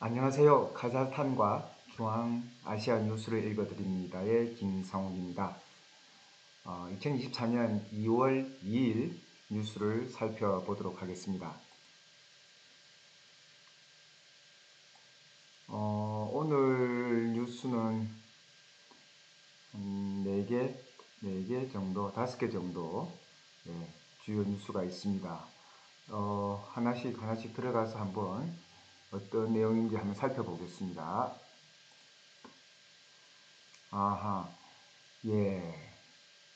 안녕하세요. 카자흐스탄과 중앙아시아 뉴스를 읽어드립니다의 김상욱입니다. 어, 2024년 2월 2일 뉴스를 살펴보도록 하겠습니다. 어, 오늘 뉴스는 음, 4개, 4개 정도, 5개 정도 네, 주요 뉴스가 있습니다. 어, 하나씩 하나씩 들어가서 한번 어떤 내용인지 한번 살펴보겠습니다. 아하, 예.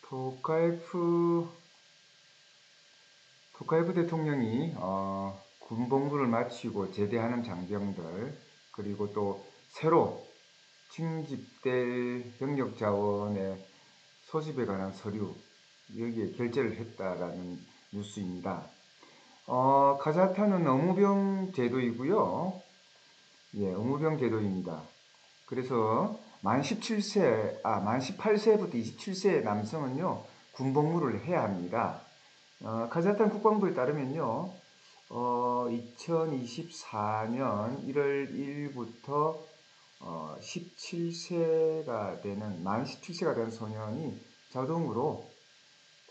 토카예프, 토카예프 대통령이, 어, 군복무를 마치고 제대하는 장병들, 그리고 또 새로 징집될 병력 자원의 소집에 관한 서류, 여기에 결재를 했다라는 뉴스입니다. 어, 카자흐스탄은 의무병 제도이고요. 예, 의무병 제도입니다. 그래서 만 17세, 아, 만 18세부터 27세 남성은요, 군복무를 해야 합니다. 어, 카자흐스탄 국방부에 따르면요, 어, 2024년 1월 1일부터 어, 17세가 되는, 만 17세가 된 소년이 자동으로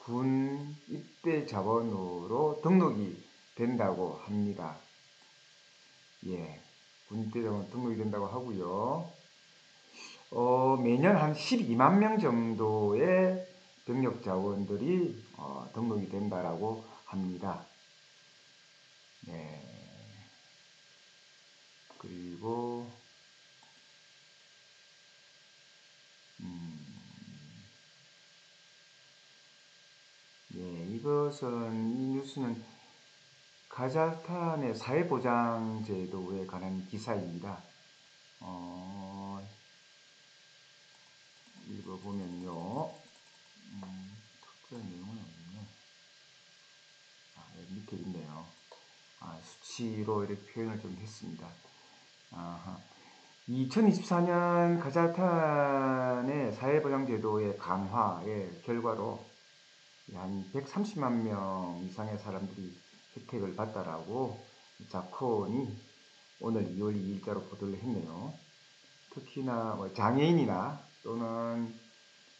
군 입대 자원으로 등록이 된다고 합니다. 예, 군 입대 자원 등록이 된다고 하고요. 어, 매년 한 12만 명 정도의 병력 자원들이 어, 등록이 된다라고 합니다. 네. 그리고 이것은 이 뉴스는 카자흐스탄의 사회보장제도에 관한 기사입니다. 어, 읽어보면요. 음, 특별한 내용은 없네. 아, 여기 밑에 있네요. 아, 수치로 이렇게 표현을 좀 했습니다. 아하. 2024년 카자흐스탄의 사회보장제도의 강화의 결과로 한 130만 명 이상의 사람들이 혜택을 받다라고 자콘이 오늘 2월 2일자로 보도를 했네요. 특히나 뭐 장애인이나 또는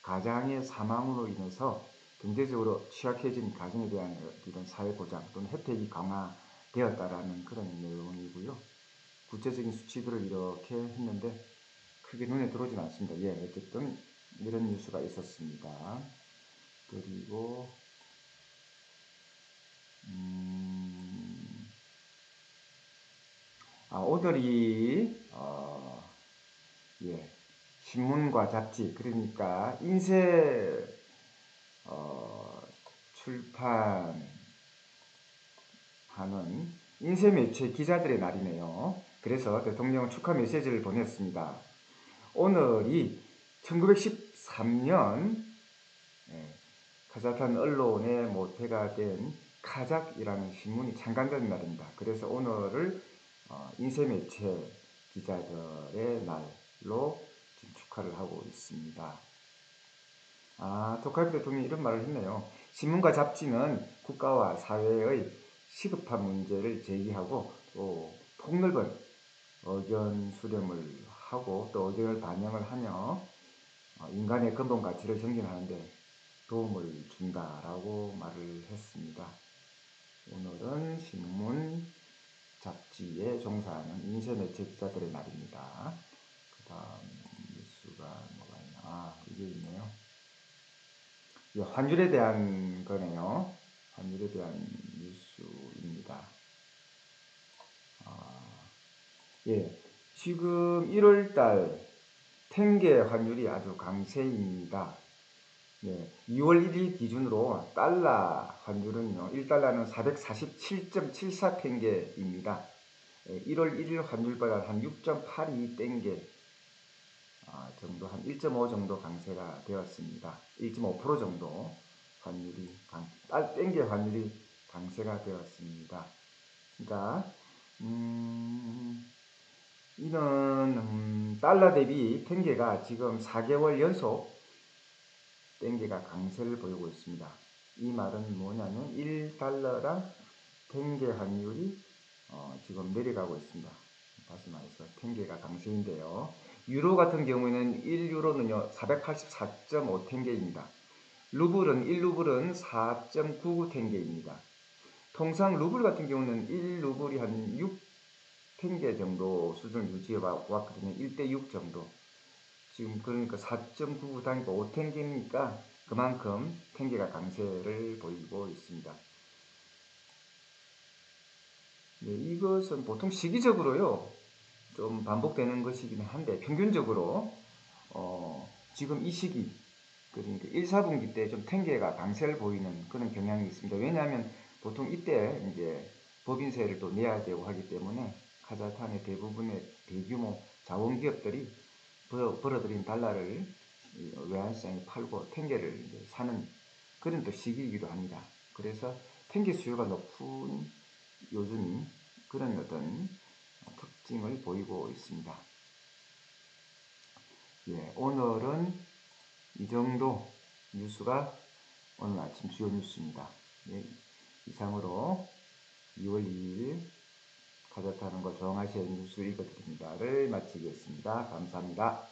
가장의 사망으로 인해서 경제적으로 취약해진 가정에 대한 이런 사회보장 또는 혜택이 강화되었다라는 그런 내용이고요. 구체적인 수치들을 이렇게 했는데 크게 눈에 들어오진 않습니다. 예, 어쨌든 이런 뉴스가 있었습니다. 그리고 음, 아, 오늘이 어, 예, 신문과 잡지 그러니까 인쇄 어, 출판하는 인쇄 매체 기자들의 날이네요. 그래서 대통령은 축하 메시지를 보냈습니다. 오늘이 1913년 예, 카자흐스탄 언론의 모태가 된 카작이라는 신문이 창간된 날입니다. 그래서 오늘을 어, 인쇄 매체 기자들의 날로 축하를 하고 있습니다. 아, 토카이프 대통령이 이런 말을 했네요. 신문과 잡지는 국가와 사회의 시급한 문제를 제기하고 또 폭넓은 의견 수렴을 하고 또 의견을 반영을 하며 어, 인간의 근본 가치를 정진하는데 도움을 준다라고 말을 했습니다. 오늘은 신문 잡지에 종사하는 인쇄매체 기자들의 날입니다. 그 다음 뉴스가 뭐가 있나? 아, 이게 있네요. 이 환율에 대한 거네요. 환율에 대한 뉴스입니다. 아, 예. 지금 1월달 탱게 환율이 아주 강세입니다. 네, 2월 1일 기준으로 달러 환율은요, 1달러는 447.74탱게입니다. 1월 1일 환율보다 한 6.82땡게 아, 정도, 한 1.5 정도 강세가 되었습니다. 1.5% 정도 환율이, 강, 딸, 땡게 환율이 강세가 되었습니다. 그러니까, 음, 이는, 음, 달러 대비 탱게가 지금 4개월 연속 땡게가 강세를 보이고 있습니다. 이 말은 뭐냐면 1달러랑 땡게 환율이 어, 지금 내려가고 있습니다. 다시 말해서 텐게가 강세인데요. 유로 같은 경우에는 1유로는요 484.5 텐게입니다. 루블은 1루블은 4.99 텐게입니다. 통상 루블 같은 경우는 1루블이 한6 텐게 정도 수준을 유지해 왔거든요. 1대 6 정도. 지금 그러니까 4.99 단위가 5텐게니까 그만큼 텐게가 강세를 보이고 있습니다. 네, 이것은 보통 시기적으로요. 좀 반복되는 것이긴 한데 평균적으로 어, 지금 이 시기 그러니까 1, 4분기 때좀 텐게가 강세를 보이는 그런 경향이 있습니다. 왜냐하면 보통 이때 이제 법인세를 또 내야 되고 하기 때문에 카자흐탄의 대부분의 대규모 자원 기업들이 벌어들인 달러를 외환시장에 팔고 탱게를 사는 그런 또 시기이기도 합니다. 그래서 탱게 수요가 높은 요즘 그런 어떤 특징을 보이고 있습니다. 예, 오늘은 이 정도 뉴스가 오늘 아침 주요 뉴스입니다. 예, 이상으로 2월 2일 가졌다는 것 정하시의 뉴스 읽어드립니다를 마치겠습니다. 감사합니다.